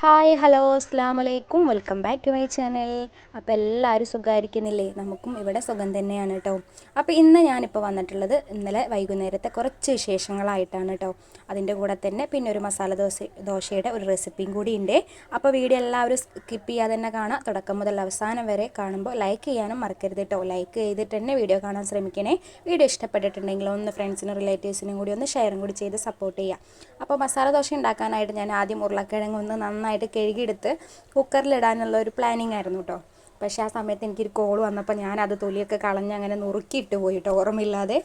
Hi hello അസ്സാം വലൈക്കും welcome back to my channel. അപ്പോൾ എല്ലാവരും സുഖമായിരിക്കുന്നില്ലേ നമുക്കും ഇവിടെ സുഖം തന്നെയാണ് കേട്ടോ അപ്പോൾ ഇന്ന് ഞാനിപ്പോൾ വന്നിട്ടുള്ളത് ഇന്നലെ വൈകുന്നേരത്തെ കുറച്ച് വിശേഷങ്ങളായിട്ടാണ് കേട്ടോ അതിന്റെ കൂടെ തന്നെ പിന്നെ ഒരു മസാല ദോശ ദോശയുടെ ഒരു റെസിപ്പിയും കൂടി ഉണ്ട് അപ്പോൾ വീഡിയോ എല്ലാവരും സ്കിപ്പ് ചെയ്യാതെ തന്നെ കാണാം. തുടക്കം മുതൽ അവസാനം വരെ കാണുമ്പോൾ ലൈക്ക് ചെയ്യാനും മറക്കരുത് കേട്ടോ ലൈക്ക് ചെയ്തിട്ട് തന്നെ വീഡിയോ കാണാൻ ശ്രമിക്കണേ. വീഡിയോ ഇഷ്ടപ്പെട്ടിട്ടുണ്ടെങ്കിൽ ഒന്ന് ഫ്രണ്ട്സിനും റിലേറ്റീവ്സിനും കൂടി ഒന്ന് ഷെയറും കൂടി ചെയ്ത് സപ്പോർട്ട് ചെയ്യാം. അപ്പോൾ മസാല ദോശ ഉണ്ടാക്കാനായിട്ട് ഞാൻ ആദ്യം ഉരുളക്കിഴങ്ങ് ഒന്ന് നന്നായിട്ട് കഴുകിയെടുത്ത് കുക്കറിലിടാനുള്ള ഒരു പ്ലാനിങ് ആയിരുന്നു കേട്ടോ പക്ഷെ ആ സമയത്ത് എനിക്കൊരു കോൾ വന്നപ്പോൾ ഞാൻ അത് തൊലിയൊക്കെ കളഞ്ഞ് അങ്ങനെ നുറുക്കിയിട്ട് പോയി കേട്ടോ ഓർമ്മയില്ലാതെ.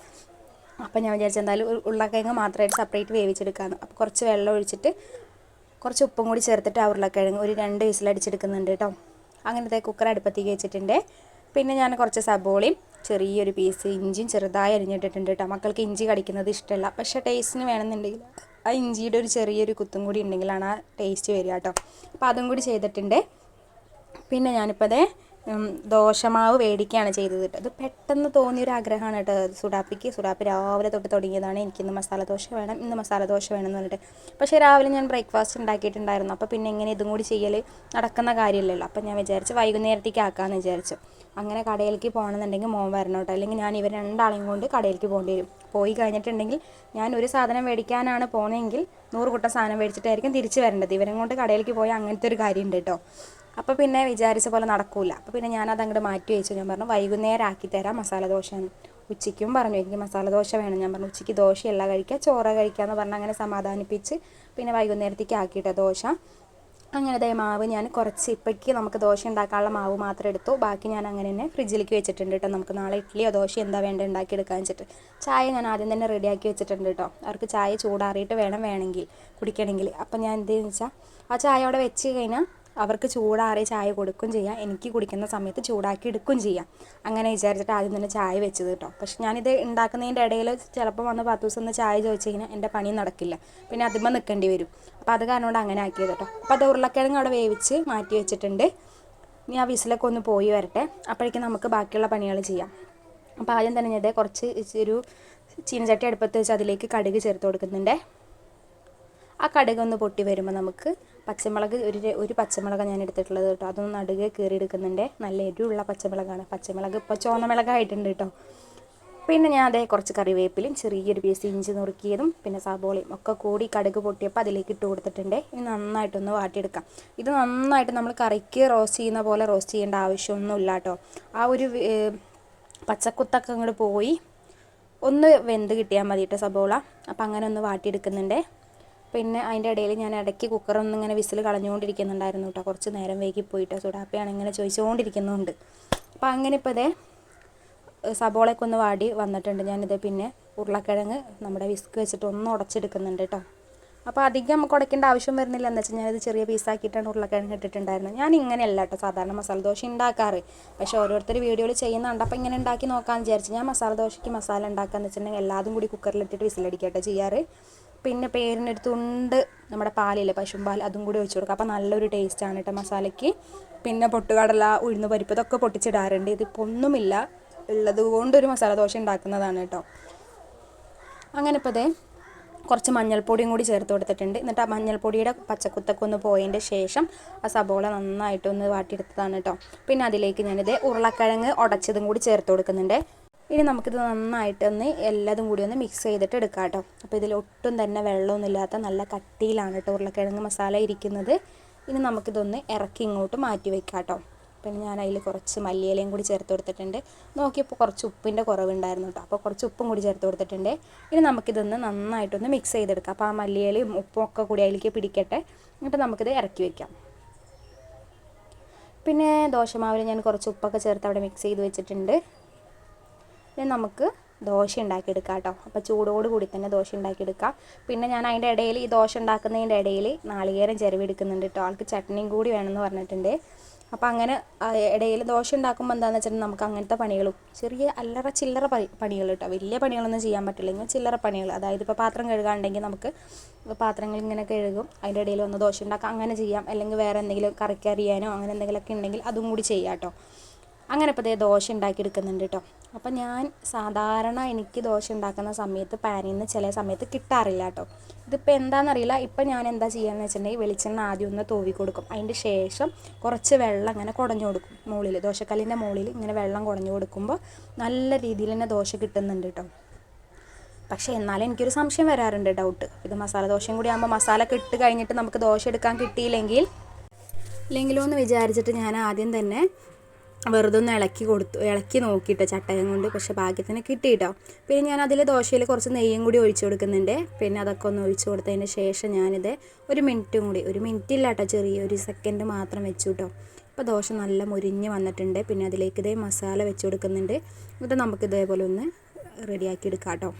അപ്പോൾ ഞാൻ വിചാരിച്ചു എന്തായാലും ഉരുളക്കിഴങ്ങ് മാത്രമായിട്ട് സെപ്പറേറ്റ് വേവിച്ചെടുക്കാമെന്ന് അപ്പോൾ കുറച്ച് വെള്ളം ഒഴിച്ചിട്ട് കുറച്ച് ഉപ്പും കൂടി ചേർത്തിട്ട് ആ ഉരുളക്കിഴങ്ങ് ഒരു രണ്ട് വിസിലടിച്ചെടുക്കുന്നുണ്ട് കേട്ടോ അങ്ങനത്തെ കുക്കർ അടുപ്പത്തേക്ക് വെച്ചിട്ടുണ്ട്. പിന്നെ ഞാൻ കുറച്ച് സബോളയും ചെറിയൊരു പീസ് ഇഞ്ചിയും ചെറുതായി അരിഞ്ഞിട്ടിട്ടുണ്ട് കേട്ടോ മക്കൾക്ക് ഇഞ്ചി കടിക്കുന്നത് ഇഷ്ടമല്ല പക്ഷേ ടേസ്റ്റിന് വേണമെന്നുണ്ടെങ്കിൽ ആ ഇഞ്ചിയുടെ ഒരു ചെറിയൊരു കുത്തും കൂടി ഉണ്ടെങ്കിലാണ് ആ ടേസ്റ്റ് വരിക കേട്ടോ അപ്പോൾ അതും കൂടി ചെയ്തിട്ടുണ്ട്. പിന്നെ ഞാനിപ്പോൾ അതേ ദോശമാവ് മേടിക്കുകയാണ് ചെയ്തത് കേട്ടോ അത് പെട്ടെന്ന് തോന്നിയൊരു ആഗ്രഹമാണ് കേട്ടോ സുഡാപ്പിക്ക് സുഡാപ്പി രാവിലെ തൊട്ട് തുടങ്ങിയതാണ്. എനിക്ക് ഇന്ന് മസാല ദോശ വേണം ഇന്ന് മസാല ദോശ വേണം എന്ന് പറഞ്ഞിട്ട്. പക്ഷേ രാവിലെ ഞാൻ ബ്രേക്ക്ഫാസ്റ്റ് ഉണ്ടാക്കിയിട്ടുണ്ടായിരുന്നു. അപ്പോൾ പിന്നെ എങ്ങനെ ഇതും കൂടി ചെയ്യൽ നടക്കുന്ന കാര്യമല്ലല്ലോ. അപ്പോൾ ഞാൻ വിചാരിച്ച് വൈകുന്നേരത്തേക്ക് ആക്കാമെന്ന് വിചാരിച്ചു. അങ്ങനെ കടയിലേക്ക് പോകണമെന്നുണ്ടെങ്കിൽ മോൻ വരണം കേട്ടോ. അല്ലെങ്കിൽ ഞാൻ ഇവർ രണ്ടാളെയും കൊണ്ട് കടയിലേക്ക് പോകേണ്ടി വരും. പോയി കഴിഞ്ഞിട്ടുണ്ടെങ്കിൽ ഞാൻ ഒരു സാധനം മേടിക്കാനാണ് പോകുന്നതെങ്കിൽ നൂറ് കുട്ടം സാധനം മേടിച്ചിട്ടായിരിക്കും തിരിച്ച് വരേണ്ടത്. ഇവരും കൊണ്ട് കടയിലേക്ക് പോയാൽ അങ്ങനത്തെ ഒരു കാര്യമുണ്ട് കേട്ടോ. അപ്പോൾ പിന്നെ വിചാരിച്ച പോലെ നടക്കൂല. അപ്പോൾ പിന്നെ ഞാനത് അങ്ങോട്ട് മാറ്റി വെച്ചു. ഞാൻ പറഞ്ഞു വൈകുന്നേരം ആക്കി തരാം മസാല ദോശ. ഉച്ചയ്ക്കും പറഞ്ഞു എനിക്ക് മസാല ദോശ വേണം. ഞാൻ പറഞ്ഞു ഉച്ചയ്ക്ക് ദോശയല്ല കഴിക്കുക ചോറ് കഴിക്കുക എന്ന് പറഞ്ഞ് അങ്ങനെ സമാധാനിപ്പിച്ച് പിന്നെ വൈകുന്നേരത്തേക്ക് ആക്കിയിട്ട ദോശ. അങ്ങനെ ദേ മാവ് ഞാൻ കുറച്ച് ഇപ്പോഴേക്ക് നമുക്ക് ദോശ ഉണ്ടാക്കാനുള്ള മാവ് മാത്രം എടുത്തു. ബാക്കി ഞാൻ അങ്ങനെ തന്നെ ഫ്രിഡ്ജിലേക്ക് വെച്ചിട്ടുണ്ട് കേട്ടോ നമുക്ക് നാളെ ഇഡ്ഡലിയോ ദോശയോ എന്താ വേണ്ട ഉണ്ടാക്കിയെടുക്കാൻ വെച്ചിട്ട്. ചായ ഞാൻ ആദ്യം തന്നെ റെഡിയാക്കി വെച്ചിട്ടുണ്ട് കേട്ടോ അവർക്ക് ചായ ചൂടാറിയിട്ട് വേണം വേണമെങ്കിൽ കുടിക്കണമെങ്കിൽ. അപ്പം ഞാൻ എന്തെന്ന് വെച്ചാൽ ആ ചായ അവിടെ വെച്ച് കഴിഞ്ഞാൽ അവർക്ക് ചൂടാറിയ ചായ കൊടുക്കുകയും ചെയ്യാം. എനിക്ക് കുടിക്കുന്ന സമയത്ത് ചൂടാക്കി എടുക്കുകയും ചെയ്യാം. അങ്ങനെ വിചാരിച്ചിട്ട് ആദ്യം തന്നെ ചായ വെച്ചത് കേട്ടോ. പക്ഷെ ഞാനിത് ഉണ്ടാക്കുന്നതിന്റെ ഇടയിൽ ചിലപ്പോൾ വന്ന് പത്ത് ദിവസം ഒന്ന് ചായ ചോദിച്ചു കഴിഞ്ഞാൽ എന്റെ പണി നടക്കില്ല. പിന്നെ അതിന്മേൽ നിൽക്കേണ്ടി വരും. അപ്പോൾ അത് കാരണം കൊണ്ട് അങ്ങനെ ആക്കിയത് കേട്ടോ. അപ്പോൾ അത് ഉരുളക്കിഴങ്ങ് അവിടെ വേവിച്ച് മാറ്റി വെച്ചിട്ടുണ്ട്. ഇനി ആ വിസിലൊക്കെ ഒന്ന് പോയി വരട്ടെ. അപ്പോഴേക്കും നമുക്ക് ബാക്കിയുള്ള പണികൾ ചെയ്യാം. അപ്പോൾ ആദ്യം തന്നെ ഞാൻ കുറച്ച് ഒരു ചീനച്ചട്ടി അടുപ്പത്ത് വെച്ച് അതിലേക്ക് കടുക് ചേർത്ത് കൊടുക്കുന്നുണ്ട്. ആ കടുക് ഒന്ന് പൊട്ടി വരുമ്പോൾ നമുക്ക് പച്ചമുളക് ഒരു ഒരു പച്ചമുളക് ഞാൻ എടുത്തിട്ടുള്ളത് കേട്ടോ. അതൊന്ന് നടുകെ കീറി എടുക്കുന്നുണ്ട് നല്ല എരിവുള്ള പച്ചമുളകാണ്. പച്ചമുളക് ഇപ്പോൾ ചുവന്ന മുളകായിട്ടുണ്ട് കേട്ടോ. പിന്നെ ഞാൻ അതേ കുറച്ച് കറിവേപ്പിലും ചെറിയൊരു പീസ് ഇഞ്ചി നുറുക്കിയതും പിന്നെ സബോളയും ഒക്കെ കൂടി കടുക് പൊട്ടിയപ്പോൾ അതിലേക്ക് ഇട്ട് കൊടുത്തിട്ടുണ്ട്. ഇനി നന്നായിട്ടൊന്ന് വാട്ടിയെടുക്കാം. ഇത് നന്നായിട്ട് നമ്മൾ കറിക്ക് റോസ്റ്റ് ചെയ്യുന്ന പോലെ റോസ്റ്റ് ചെയ്യേണ്ട ആവശ്യമൊന്നുമില്ല കേട്ടോ. ആ ഒരു പച്ചക്കുത്തൊക്കെ അങ്ങോട്ട് പോയി. ഒന്ന് വെന്ത് കിട്ടിയാൽ മതി കേട്ടോ സബോള അപ്പം അങ്ങനെ ഒന്ന് വാട്ടിയെടുക്കുന്നുണ്ട്. പിന്നെ അതിന്റെ ഇടയിൽ ഞാൻ ഇടയ്ക്ക് കുക്കറൊന്നും ഇങ്ങനെ വിസിൽ കളഞ്ഞുകൊണ്ടിരിക്കുന്നുണ്ടായിരുന്നു കേട്ടോ. കുറച്ച് നേരം വൈകി പോയിട്ട് സുഡാപ്പിയാണ് ഇങ്ങനെ ചോദിച്ചുകൊണ്ടിരിക്കുന്നുണ്ട്. അപ്പം അങ്ങനെ ഇപ്പോൾ ഇതേ സബോളയൊക്കെ ഒന്ന് വാടി വന്നിട്ടുണ്ട്. ഞാനിത് പിന്നെ ഉരുളക്കിഴങ്ങ് നമ്മുടെ വിസ്ക് വെച്ചിട്ട് ഒന്ന് ഉടച്ചെടുക്കുന്നുണ്ട് കേട്ടോ. അപ്പോൾ അധികം നമുക്ക് ഉടയ്ക്കേണ്ട ആവശ്യം വരുന്നില്ല. എന്ന് വെച്ചാൽ ഞാനിത് ചെറിയ പീസാക്കിയിട്ടാണ് ഉരുളക്കിഴങ്ങ് ഇട്ടിട്ടുണ്ടായിരുന്നത്. ഞാൻ ഇങ്ങനെയല്ല കേട്ടോ സാധാരണ മസാല ദോശ ഉണ്ടാക്കാറ്. പക്ഷേ ഓരോരുത്തർ വീഡിയോയിൽ ചെയ്യുന്നുണ്ട്. അപ്പോൾ ഇങ്ങനെ ഉണ്ടാക്കി നോക്കാമെന്ന് വിചാരിച്ചു ഞാൻ മസാല ദോശയ്ക്ക് മസാല ഉണ്ടാക്കാന്ന് വെച്ചിട്ടുണ്ടെങ്കിൽ എല്ലാതും കൂടി കുക്കറിലിട്ടിട്ട് വിസിലടിക്കട്ടെ ചെയ്യാറ്. പിന്നെ പേരിനൊരു തുണ്ട് നമ്മുടെ പാലില്ലേ പശുമ്പാൽ അതും കൂടി ഒഴിച്ചു കൊടുക്കുക അപ്പോൾ നല്ലൊരു ടേസ്റ്റാണ് കേട്ടോ മസാലയ്ക്ക്. പിന്നെ പൊട്ടുകടല ഉഴുന്ന് പരിപ്പ് ഇതൊക്കെ പൊട്ടിച്ചിടാറുണ്ട്. ഇതിപ്പോൾ ഒന്നുമില്ല. ഉള്ളത് കൊണ്ടൊരു മസാല ദോശ ഉണ്ടാക്കുന്നതാണ് കേട്ടോ അങ്ങനെ ഇപ്പോൾ ദേ കുറച്ച് മഞ്ഞൾപ്പൊടിയും കൂടി ചേർത്ത് കൊടുത്തിട്ടുണ്ട്. എന്നിട്ട് ആ മഞ്ഞൾപ്പൊടിയുടെ പച്ചക്കുത്തൊക്കെ ഒന്ന് പോയതിന്റെ ശേഷം ആ സബോള നന്നായിട്ടൊന്ന് വാട്ടിയെടുത്തതാണ് കേട്ടോ പിന്നെ അതിലേക്ക് ഞാനിത് ഉരുളക്കിഴങ്ങ് ഉടച്ചതും കൂടി ചേർത്ത് കൊടുക്കുന്നുണ്ട്. ഇനി നമുക്കിത് നന്നായിട്ടൊന്ന് എല്ലാതും കൂടി ഒന്ന് മിക്സ് ചെയ്തിട്ട് എടുക്കാം കേട്ടോ. അപ്പോൾ ഇതിൽ ഒട്ടും തന്നെ വെള്ളമൊന്നുമില്ലാത്ത നല്ല കട്ടിയിലാണ് കേട്ടോ ഉരുളക്കിഴങ്ങ് മസാല ഇരിക്കുന്നത്. ഇനി നമുക്കിതൊന്ന് ഇറക്കി ഇങ്ങോട്ട് മാറ്റി വെക്കാം കേട്ടോ. പിന്നെ ഞാൻ അതിൽ കുറച്ച് മല്ലിയിലയും കൂടി ചേർത്ത് കൊടുത്തിട്ടുണ്ട്. നോക്കിയപ്പോൾ കുറച്ച് ഉപ്പിന്റെ കുറവുണ്ടായിരുന്നു കേട്ടോ. അപ്പോൾ കുറച്ച് ഉപ്പും കൂടി ചേർത്ത് കൊടുത്തിട്ടുണ്ട്. ഇനി നമുക്കിതൊന്ന് നന്നായിട്ടൊന്ന് മിക്സ് ചെയ്തെടുക്കാം. അപ്പോൾ ആ മല്ലിയിലയും ഉപ്പും ഒക്കെ കൂടി അതിലേക്ക് പിടിക്കട്ടെ. എന്നിട്ട് നമുക്കിത് ഇറക്കി വയ്ക്കാം പിന്നെ ദോശമാവിൽ ഞാൻ കുറച്ച് ഉപ്പൊക്കെ ചേർത്ത് അവിടെ മിക്സ് ചെയ്ത് വെച്ചിട്ടുണ്ട്. ഇനി നമുക്ക് ദോശ ഉണ്ടാക്കിയെടുക്കാം കേട്ടോ. അപ്പോൾ ചൂടോട് കൂടി തന്നെ ദോശ ഉണ്ടാക്കിയെടുക്കാം. പിന്നെ ഞാൻ അതിന്റെ ഇടയിൽ ഈ ദോശ ഉണ്ടാക്കുന്നതിന്റെ ഇടയിൽ നാളികേരം എടുക്കുന്നുണ്ട് കേട്ടോ. ആൾക്ക് ചട്നിയും കൂടി വേണമെന്ന് പറഞ്ഞിട്ടുണ്ട്. അപ്പോൾ അങ്ങനെ ഇടയിൽ ദോശ ഉണ്ടാക്കുമ്പോൾ എന്താണെന്ന് വെച്ചിട്ടുണ്ടെങ്കിൽ നമുക്ക് അങ്ങനത്തെ പണികളും ചെറിയ അല്ലറ ചില്ലറ പണി പണികൾ കേട്ടോ. വലിയ പണികളൊന്നും ചെയ്യാൻ പറ്റില്ലെങ്കിൽ ചില്ലറ പണികൾ. അതായത് ഇപ്പോൾ പാത്രം കഴുകാണ്ടെങ്കിൽ നമുക്ക് പാത്രങ്ങൾ ഇങ്ങനെ കഴുകും. അതിന്റെ ഇടയിൽ ഒന്ന് ദോശ ഉണ്ടാക്കാം. അങ്ങനെ ചെയ്യാം. അല്ലെങ്കിൽ വേറെ എന്തെങ്കിലും കറിക്കറിയാനോ അങ്ങനെ എന്തെങ്കിലുമൊക്കെ ഉണ്ടെങ്കിൽ അതും കൂടി ചെയ്യാം കേട്ടോ. അങ്ങനെ ഇപ്പോൾ ദേ ദോശ ഉണ്ടാക്കിയെടുക്കുന്നുണ്ട് കേട്ടോ അപ്പം ഞാൻ സാധാരണ എനിക്ക് ദോശ ഉണ്ടാക്കുന്ന സമയത്ത് പാനിൽ നിന്ന് ചില സമയത്ത് കിട്ടാറില്ല കേട്ടോ ഇതിപ്പോൾ എന്താണെന്നറിയില്ല ഇപ്പം ഞാൻ എന്താ ചെയ്യുകയെന്ന് വെച്ചിട്ടുണ്ടെങ്കിൽ വെളിച്ചെണ്ണ ആദ്യം ഒന്ന് തൂവി കൊടുക്കും. അതിന്റെ ശേഷം കുറച്ച് വെള്ളം അങ്ങനെ കുടഞ്ഞു കൊടുക്കും മുകളിൽ ദോശക്കല്ലിന്റെ മുകളിൽ ഇങ്ങനെ വെള്ളം കുടഞ്ഞു കൊടുക്കുമ്പോൾ നല്ല രീതിയിൽ തന്നെ ദോശ കിട്ടുന്നുണ്ട് കേട്ടോ പക്ഷേ എന്നാലും എനിക്കൊരു സംശയം വരാറുണ്ട് ഡൗട്ട്. ഇത് മസാല ദോശയും കൂടി ആകുമ്പോൾ മസാല കിട്ട് കഴിഞ്ഞിട്ട് നമുക്ക് ദോശ എടുക്കാൻ കിട്ടിയില്ലെങ്കിൽ ഇല്ലെങ്കിലോ എന്ന് വിചാരിച്ചിട്ട് ഞാൻ ആദ്യം തന്നെ വെറുതെ ഒന്ന് ഇളക്കി കൊടുത്തു ഇളക്കി നോക്കിയിട്ട് ചട്ടകം കൊണ്ട് പക്ഷേ ഭാഗ്യത്തിന് കിട്ടിയിട്ടോ. പിന്നെ ഞാൻ അതിൽ ദോശയിൽ കുറച്ച് നെയ്യും കൂടി ഒഴിച്ചു കൊടുക്കുന്നുണ്ട്. പിന്നെ അതൊക്കെ ഒന്ന് ഒഴിച്ചു കൊടുത്തതിന് ശേഷം ഞാനിത് ഒരു മിനിറ്റും കൂടി ഒരു മിനിറ്റ് ഇല്ല കേട്ടോ ചെറിയ ഒരു സെക്കൻഡ് മാത്രം വെച്ചു കേട്ടോ ഇപ്പോൾ ദോശ നല്ല മുരിഞ്ഞ് വന്നിട്ടുണ്ട്. പിന്നെ അതിലേക്ക് ഇതേ മസാല വെച്ച് കൊടുക്കുന്നുണ്ട്. എന്നിട്ട് നമുക്ക് ഇതേപോലെ ഒന്ന് റെഡിയാക്കി എടുക്കാം കേട്ടോ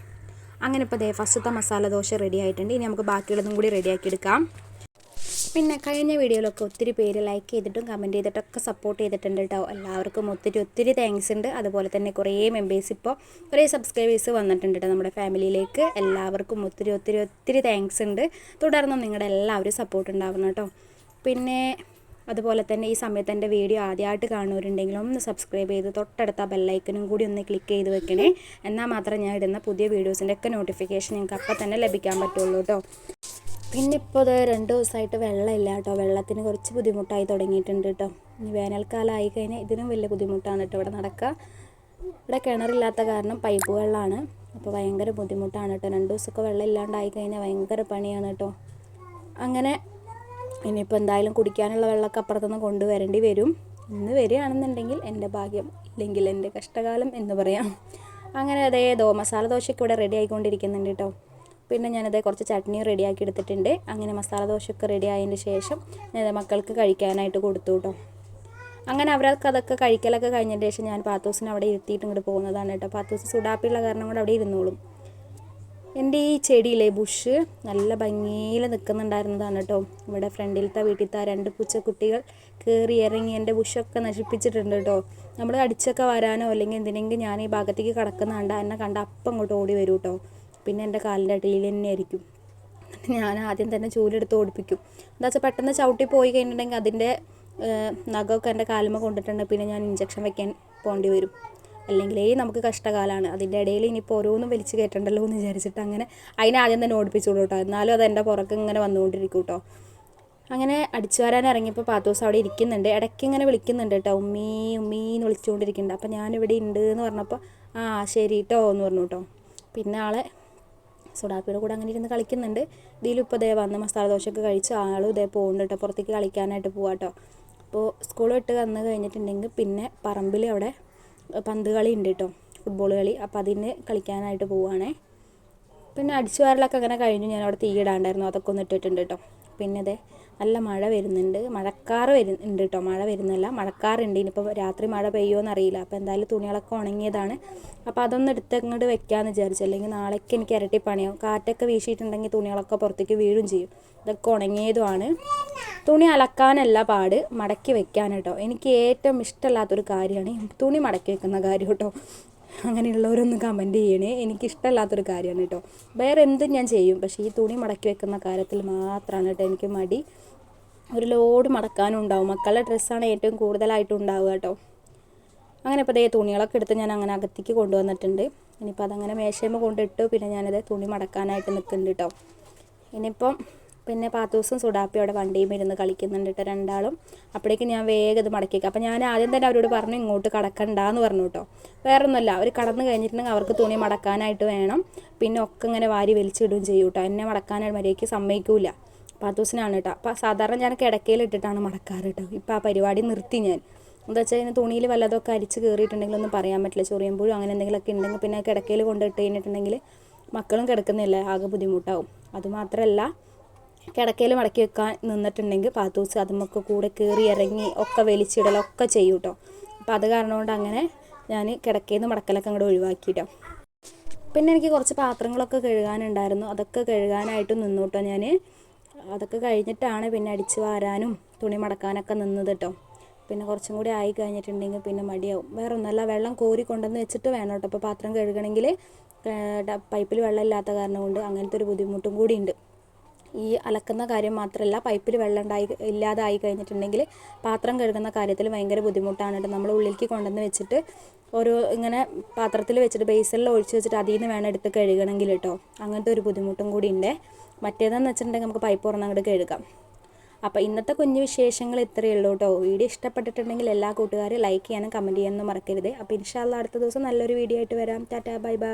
അങ്ങനെ ഇപ്പോൾ ഇതേ ഫസ്റ്റത്തെ മസാല ദോശ റെഡി ആയിട്ടുണ്ട്. ഇനി നമുക്ക് ബാക്കിയുള്ളതും കൂടി റെഡിയാക്കി എടുക്കാം. പിന്നെ കഴിഞ്ഞ വീഡിയോയിലൊക്കെ ഒത്തിരി പേര് ലൈക്ക് ചെയ്തിട്ടും കമന്റ് ചെയ്തിട്ടൊക്കെ സപ്പോർട്ട് ചെയ്തിട്ടുണ്ട് കേട്ടോ എല്ലാവർക്കും ഒത്തിരി ഒത്തിരി താങ്ക്സ് ഉണ്ട്. അതുപോലെ തന്നെ കുറേ മെമ്പേഴ്സ് ഇപ്പോൾ കുറേ സബ്സ്ക്രൈബേഴ്സ് വന്നിട്ടുണ്ട് കേട്ടോ നമ്മുടെ ഫാമിലിയിലേക്ക് എല്ലാവർക്കും ഒത്തിരി ഒത്തിരി ഒത്തിരി താങ്ക്സ് ഉണ്ട്. തുടർന്നും നിങ്ങളുടെ എല്ലാവരും സപ്പോർട്ട് ഉണ്ടാവണം കേട്ടോ പിന്നെ അതുപോലെ തന്നെ ഈ സമയത്ത് എന്റെ വീഡിയോ ആദ്യമായിട്ട് കാണുന്നവരുണ്ടെങ്കിൽ ഒന്ന് സബ്സ്ക്രൈബ് ചെയ്ത് തൊട്ടടുത്ത ബെല്ലൈക്കനും കൂടി ഒന്ന് ക്ലിക്ക് ചെയ്ത് വെക്കണേ. എന്നാൽ മാത്രമേ ഞാൻ ഇടുന്ന പുതിയ വീഡിയോസിന്റെ ഒക്കെ നോട്ടിഫിക്കേഷൻ നിങ്ങൾക്ക് അപ്പം തന്നെ ലഭിക്കാൻ പറ്റുള്ളൂ കേട്ടോ പിന്നെ ഇപ്പോൾ രണ്ട് ദിവസമായിട്ട് വെള്ളമില്ല കേട്ടോ. വെള്ളത്തിന് കുറച്ച് ബുദ്ധിമുട്ടായി തുടങ്ങിയിട്ടുണ്ട് കേട്ടോ. ഇനി വേനൽക്കാലം ആയി കഴിഞ്ഞാൽ ഇതിനും വലിയ ബുദ്ധിമുട്ടാണ് കേട്ടോ ഇവിടെ നടക്കുക ഇവിടെ കിണറില്ലാത്ത കാരണം പൈപ്പ് വെള്ളമാണ് അപ്പോൾ ഭയങ്കര ബുദ്ധിമുട്ടാണ് കേട്ടോ. രണ്ട് ദിവസമൊക്കെ വെള്ളം ഇല്ലാണ്ടായി കഴിഞ്ഞാൽ ഭയങ്കര പണിയാണ് കേട്ടോ. അങ്ങനെ ഇനിയിപ്പോൾ എന്തായാലും കുടിക്കാനുള്ള വെള്ളമൊക്കെ അപ്പുറത്തുനിന്ന് കൊണ്ടുവരേണ്ടി വരും. ഇന്ന് വരികയാണെന്നുണ്ടെങ്കിൽ എന്റെ ഭാഗ്യം ഇല്ലെങ്കിൽ എന്റെ കഷ്ടകാലം എന്ന് പറയാം. അങ്ങനെ അതേ ദോ മസാല ദോശയൊക്കെ ഇവിടെ റെഡി ആയിക്കൊണ്ടിരിക്കുന്നുണ്ട് കേട്ടോ. പിന്നെ ഞാനത് കുറച്ച് ചട്നി റെഡിയാക്കി എടുത്തിട്ടുണ്ട്. അങ്ങനെ മസാല ദോശയൊക്കെ റെഡി ആയതിന് ശേഷം ഞാൻ മക്കൾക്ക് കഴിക്കാനായിട്ട് കൊടുത്തു കേട്ടോ അങ്ങനെ അവർക്ക് അതൊക്കെ കഴിക്കലൊക്കെ കഴിഞ്ഞതിന് ശേഷം ഞാൻ പാത്തൂസിനെ അവിടെ ഇരുത്തിയിട്ട് ഇങ്ങോട്ട് പോകുന്നതാണ് കേട്ടോ പാത്തൂസ് സുഡാപ്പിയുള്ള കാരണം കൊണ്ട് അവിടെ ഇരുന്നോളും. എന്റെ ഈ ചെടിയിലെ ബുഷ് നല്ല ഭംഗിയിൽ നിൽക്കുന്നുണ്ടായിരുന്നതാണ് കേട്ടോ ഇവിടെ ഫ്രണ്ടിലത്തെ വീട്ടിലത്തെ രണ്ട് പൂച്ചക്കുട്ടികൾ കയറി ഇറങ്ങി എന്റെ ബുഷൊക്കെ നശിപ്പിച്ചിട്ടുണ്ട് കേട്ടോ നമ്മൾ അടിച്ചൊക്കെ വരാനോ അല്ലെങ്കിൽ എന്തിനെങ്കിലും ഞാൻ ഈ ഭാഗത്തേക്ക് കിടക്കുന്ന കണ്ട എന്നെ കണ്ട അപ്പം അങ്ങോട്ട് ഓടി വരും കേട്ടോ പിന്നെ എന്റെ കാലിന്റെ അടിയിൽ തന്നെ ആയിരിക്കും. ഞാൻ ആദ്യം തന്നെ ചൂലെടുത്ത് ഓടിപ്പിക്കും. എന്താ വെച്ചാൽ പെട്ടെന്ന് ചവിട്ടി പോയി കഴിഞ്ഞിട്ടുണ്ടെങ്കിൽ അതിന്റെ നഖമൊക്കെ എന്റെ കാലുമ കൊണ്ടിട്ടുണ്ട്. പിന്നെ ഞാൻ ഇഞ്ചക്ഷൻ വെക്കാൻ പോകേണ്ടി വരും. അല്ലെങ്കിലേ നമുക്ക് കഷ്ടകാലമാണ് അതിന്റെ ഇടയിൽ ഇനിയിപ്പോൾ ഓരോന്നും വലിച്ചു കയറ്റണ്ടല്ലോ എന്ന് വിചാരിച്ചിട്ട് അങ്ങനെ അതിനെ ആദ്യം തന്നെ ഓടിപ്പിച്ചോളൂ കേട്ടോ. എന്നാലും അത് എന്റെ പുറക്ക് ഇങ്ങനെ വന്നുകൊണ്ടിരിക്കും കേട്ടോ. അങ്ങനെ അടിച്ചു വരാൻ ഇറങ്ങിയപ്പോൾ പാത്തോസ് അവിടെ ഇരിക്കുന്നുണ്ട്. ഇടയ്ക്ക് ഇങ്ങനെ വിളിക്കുന്നുണ്ട് കേട്ടോ. ഉമ്മീ ഉമ്മീ എന്ന് വിളിച്ചുകൊണ്ടിരിക്കുന്നുണ്ട്. അപ്പോൾ ഞാനിവിടെ ഉണ്ട് എന്ന് പറഞ്ഞപ്പോൾ ആ ശരി കേട്ടോ എന്ന് പറഞ്ഞു കേട്ടോ. പിന്നെ ആളെ സുഡാപ്പിയുടെ കൂടെ അങ്ങനെ ഇരുന്ന് കളിക്കുന്നുണ്ട്. ഇതിലും ഇപ്പോൾ ദേ വന്ന് മസാല ദോശയൊക്കെ കഴിച്ച് ആളും ഇതേ പോകുന്നുണ്ട് കേട്ടോ. പുറത്തേക്ക് കളിക്കാനായിട്ട് പോവാം കേട്ടോ. അപ്പോൾ സ്കൂൾ വിട്ട് വന്ന് കഴിഞ്ഞിട്ടുണ്ടെങ്കിൽ പിന്നെ പറമ്പിൽ അവിടെ പന്ത് കളി ഉണ്ട് കേട്ടോ. ഫുട്ബോൾ കളി. അപ്പോൾ അതിന് കളിക്കാനായിട്ട് പോവുകയാണേ പിന്നെ അടിച്ചു വാരലൊക്കെ അങ്ങനെ കഴിഞ്ഞു. ഞാൻ അവിടെ തീയിടാണ്ടായിരുന്നു. അതൊക്കെ ഒന്ന് ഇട്ടിട്ടുണ്ട് കേട്ടോ. പിന്നെ അതെ നല്ല മഴ വരുന്നുണ്ട്. മഴക്കാറ് വരുന്നുണ്ട് കേട്ടോ മഴ വരുന്നില്ല. മഴക്കാറുണ്ട്. ഇനിയിപ്പോൾ രാത്രി മഴ പെയ്യുമോ എന്നറിയില്ല. അപ്പോൾ എന്തായാലും തുണികളൊക്കെ ഉണങ്ങിയതാണ്. അപ്പോൾ അതൊന്ന് എടുത്ത് അങ്ങോട്ട് വെക്കാമെന്ന് വിചാരിച്ചു. അല്ലെങ്കിൽ നാളേക്ക് എനിക്ക് ഇരട്ടി പണിയാവും. കാറ്റൊക്കെ വീശിയിട്ടുണ്ടെങ്കിൽ തുണികളൊക്കെ പുറത്തേക്ക് വീഴും ചെയ്യും. ഇതൊക്കെ ഉണങ്ങിയതുമാണ്. തുണി അലക്കാനല്ല പാട്. മടക്കി വെക്കാൻ കേട്ടോ എനിക്ക് ഏറ്റവും ഇഷ്ടമല്ലാത്തൊരു കാര്യമാണ് തുണി മടക്കി വെക്കുന്ന കാര്യം കേട്ടോ അങ്ങനെയുള്ളവരൊന്ന് കമന്റ് ചെയ്യണേ. എനിക്ക് ഇഷ്ടമല്ലാത്തൊരു കാര്യമാണ് കേട്ടോ വേറെ എന്തും ഞാൻ ചെയ്യും. പക്ഷേ ഈ തുണി മടക്കി വെക്കുന്ന കാര്യത്തിൽ മാത്രമാണ് കേട്ടോ എനിക്ക് മടി. ഒരു ലോഡ് മടക്കാനും ഉണ്ടാവും. മക്കളുടെ ഡ്രസ്സാണ് ഏറ്റവും കൂടുതലായിട്ട് ഉണ്ടാവുക കേട്ടോ. അങ്ങനെ ഇപ്പോൾ അതേ തുണികളൊക്കെ എടുത്ത് ഞാൻ അങ്ങനെ അകത്തേക്ക് കൊണ്ടുവന്നിട്ടുണ്ട്. ഇനിയിപ്പോൾ അതങ്ങനെ മേശയുമ്പോൾ കൊണ്ടിട്ടു പിന്നെ ഞാനത് തുണി മടക്കാനായിട്ട് നിൽക്കുന്നുണ്ട് കേട്ടോ. ഇനിയിപ്പം പിന്നെ പാത്തൂസും സുഡാപ്പി അവിടെ വണ്ടിയും ഇരുന്ന് കളിക്കുന്നുണ്ട് കേട്ടോ രണ്ടാളും. അപ്പോഴേക്കും ഞാൻ വേഗം ഇത് മടക്കിയേക്കാം. അപ്പോൾ ഞാൻ ആദ്യം തന്നെ അവരോട് പറഞ്ഞു ഇങ്ങോട്ട് കടക്കണ്ടെന്ന് പറഞ്ഞു കേട്ടോ. വേറെ ഒന്നുമല്ല അവർ കടന്നു കഴിഞ്ഞിട്ടുണ്ടെങ്കിൽ അവർക്ക് തുണി മടക്കാനായിട്ട് വേണം. പിന്നെ ഒക്കെ ഇങ്ങനെ വാരി വലിച്ചിടുകയും ചെയ്യും കേട്ടോ. എന്നെ മടക്കാനായിട്ട് മര്യാദയ്ക്ക് സമ്മതിക്കൂല. പാത്തൂസിനാണ് കേട്ടോ. അപ്പോൾ സാധാരണ ഞാൻ കിടക്കയിൽ ഇട്ടിട്ടാണ് മടക്കാറ് കേട്ടോ. ഇപ്പോൾ ആ പരിപാടി നിർത്തി ഞാൻ. എന്താ വെച്ചാൽ അതിന് തുണിയിൽ വല്ലതൊക്കെ അരിച്ച് കയറിയിട്ടുണ്ടെങ്കിൽ ഒന്നും പറയാൻ പറ്റില്ല. ചൊറിയുമ്പോഴും അങ്ങനെ എന്തെങ്കിലുമൊക്കെ ഉണ്ടെങ്കിൽ പിന്നെ കിടക്കയിൽ കൊണ്ടിട്ട് കഴിഞ്ഞിട്ടുണ്ടെങ്കിൽ മക്കളും കിടക്കുന്നില്ല ആകെ ബുദ്ധിമുട്ടാവും. അതുമാത്രമല്ല കിടക്കയിൽ മടക്കി വെക്കാൻ നിന്നിട്ടുണ്ടെങ്കിൽ പാത്തൂസ് അതുമൊക്കെ കൂടെ കയറി ഇറങ്ങി ഒക്കെ വലിച്ചിടലൊക്കെ ചെയ്യും കേട്ടോ. അപ്പോൾ അത് കാരണം കൊണ്ട് അങ്ങനെ ഞാൻ കിടക്കയിൽ നിന്ന് മടക്കലൊക്കെ അങ്ങോട്ട് ഒഴിവാക്കിയിട്ടോ പിന്നെ എനിക്ക് കുറച്ച് പാത്രങ്ങളൊക്കെ കഴുകാനുണ്ടായിരുന്നു. അതൊക്കെ കഴുകാനായിട്ട് നിന്നു കേട്ടോ ഞാൻ അതൊക്കെ കഴിഞ്ഞിട്ടാണ് പിന്നെ അടിച്ച് വാരാനും തുണി മടക്കാനൊക്കെ നിന്നത് കേട്ടോ പിന്നെ കുറച്ചും കൂടി ആയി കഴിഞ്ഞിട്ടുണ്ടെങ്കിൽ പിന്നെ മടിയാവും. വേറെ ഒന്നല്ല വെള്ളം കോരി കൊണ്ടുവന്ന് വെച്ചിട്ട് വേണം കേട്ടോ അപ്പോൾ പാത്രം കഴുകണമെങ്കിൽ പൈപ്പിൽ വെള്ളം ഇല്ലാത്ത കാരണം കൊണ്ട് അങ്ങനത്തെ ഒരു ബുദ്ധിമുട്ടും കൂടി ഉണ്ട്. ഈ അലക്കുന്ന കാര്യം മാത്രമല്ല പൈപ്പിൽ വെള്ളം ഉണ്ടായി ഇല്ലാതായി കഴിഞ്ഞിട്ടുണ്ടെങ്കിൽ പാത്രം കഴുകുന്ന കാര്യത്തിൽ ഭയങ്കര ബുദ്ധിമുട്ടാണ് കേട്ടോ നമ്മൾ ഉള്ളിലേക്ക് കൊണ്ടുവന്ന് വെച്ചിട്ട് ഓരോ ഇങ്ങനെ പാത്രത്തിൽ വെച്ചിട്ട് ബേസിനിൽ ഒഴിച്ച് വെച്ചിട്ട് അതിൽ നിന്ന് വേണം എടുത്ത് കഴുകണമെങ്കിൽ കേട്ടോ അങ്ങനത്തെ ഒരു ബുദ്ധിമുട്ടും കൂടി ഉണ്ട്. മറ്റേതെന്ന് വെച്ചിട്ടുണ്ടെങ്കിൽ നമുക്ക് പൈപ്പ് തുറന്ന് അങ്ങോട്ട് കഴുകാം. അപ്പോൾ ഇന്നത്തെ കുഞ്ഞു വിശേഷങ്ങൾ ഇത്രയേ ഉള്ളൂ കേട്ടോ വീഡിയോ ഇഷ്ടപ്പെട്ടിട്ടുണ്ടെങ്കിൽ എല്ലാ കൂട്ടുകാരും ലൈക്ക് ചെയ്യാനും കമന്റ് ചെയ്യാനും മറക്കരുത്. അപ്പോൾ ഇൻഷാല്ല അടുത്ത ദിവസം നല്ലൊരു വീഡിയോ ആയിട്ട് വരാം. Tata bye bye